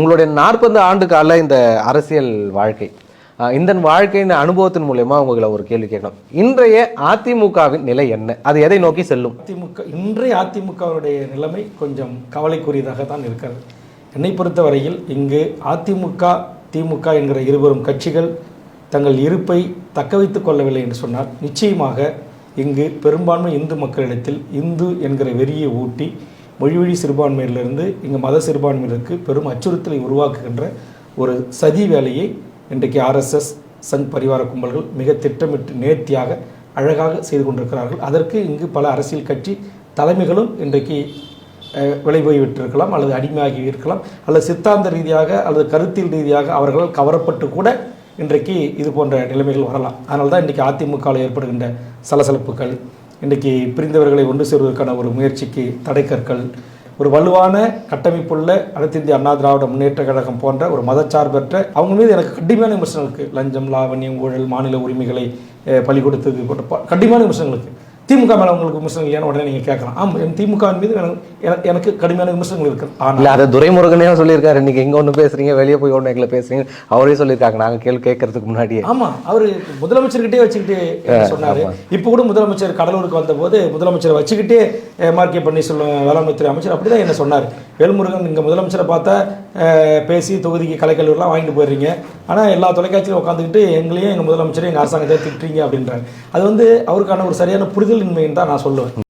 உங்களுடைய நாற்பது ஆண்டு கால இந்த அரசியல் வாழ்க்கை இந்த வாழ்க்கையின் அனுபவத்தின் மூலயமா உங்களை ஒரு கேள்வி கேட்கணும். இன்றைய அதிமுகவின் நிலை என்ன? அது எதை நோக்கி செல்லும்? அதிமுக இன்றைய அதிமுகவுடைய நிலைமை கொஞ்சம் கவலைக்குரியதாக தான் இருக்கிறது. என்னை பொறுத்தவரையில் இங்கு அதிமுக திமுக என்கிற இருவரும் கட்சிகள் தங்கள் இருப்பை தக்க வைத்துக் கொள்ளவில்லை என்று சொன்னால் நிச்சயமாக இங்கு பெரும்பான்மை இந்து மக்களிடத்தில் இந்து என்கிற வெறியை ஊட்டி மொழிவழி சிறுபான்மையிலிருந்து இங்கே மத சிறுபான்மையினருக்கு பெரும் அச்சுறுத்தலை உருவாக்குகின்ற ஒரு சதி வேலையை இன்றைக்கு ஆர்எஸ்எஸ் சங் பரிவார கும்பல்கள் மிக திட்டமிட்டு நேர்த்தியாக அழகாக செய்து கொண்டிருக்கிறார்கள். அதற்கு இங்கு பல அரசியல் கட்சி தலைமைகளும் இன்றைக்கு விலை போய்விட்டிருக்கலாம் அல்லது அடிமையாகி இருக்கலாம். அல்லது சித்தாந்த ரீதியாக அல்லது கருத்தியல் ரீதியாக அவர்களால் கவரப்பட்டு கூட இன்றைக்கு இது போன்ற நிலைமைகள் வரலாம். அதனால தான் இன்றைக்கி அதிமுகவில் ஏற்படுகின்ற சலசலப்புகள் இன்றைக்கி பிரிந்தவர்களை ஒன்று சேர்வதற்கான ஒரு முயற்சிக்கு தடைக்கற்கள் ஒரு வலுவான கட்டமைப்புள்ள அனைத்து இந்திய அண்ணா திராவிட முன்னேற்ற கழகம் போன்ற ஒரு மதச்சார்பற்ற அவங்க மீது எனக்கு கடுமையான விமர்சனங்களுக்கு இருக்குது லஞ்சம் லாவண்யம் ஊழல் மாநில உரிமைகளை பலி கொடுத்தது போன்ற கடுமையான விமர்சனங்கள் இருக்குது திமுக மேலே உங்களுக்கு விமர்சனம் இல்லையான்னு உடனே நீங்கள் கேட்கலாம். ஆமாம் திமுக மீது எனக்கு- எனக்கு- கடுமையான விமர்சனங்கள் இருக்குது. ஆனால் இல்ல அதை துரைமுருகனே சொல்லியிருக்காரு. இன்னைக்கு எங்க ஒண்ணு பேசுறீங்க வெளியே போய் ஒண்ணு எங்களை பேசுறீங்க அவரே சொல்லியிருக்காங்க. நாங்க கேள்வி கேட்கறதுக்கு முன்னாடியே. ஆமா அவரு முதலமைச்சர்கிட்டே வச்சுக்கிட்டு சொன்னாரு. இப்போ கூட முதலமைச்சர் கடலூருக்கு வந்தபோது முதலமைச்சரை வச்சுக்கிட்டே மார்க்கே பன்னீர்செல்வம் வேளாண்மைத்துறை அமைச்சர் அப்படிதான் என்ன சொன்னார். வேல்முருகன் இங்க முதலமைச்சரை பார்த்தா பேசி தொகுதிக்கு கலைக்கல்லூரிலாம் வாங்கிட்டு போயிடுறீங்க. ஆனா எல்லா தொலைக்காட்சியிலும் உட்காந்துக்கிட்டு எங்களையும் எங்க முதலமைச்சரையும் எங்க அரசாங்கத்தை திட்டுறீங்க அப்படின்றாங்க அது வந்து அவருக்கான ஒரு சரியான புரிதலின்மைன்னு தான் நான் சொல்லுவேன்.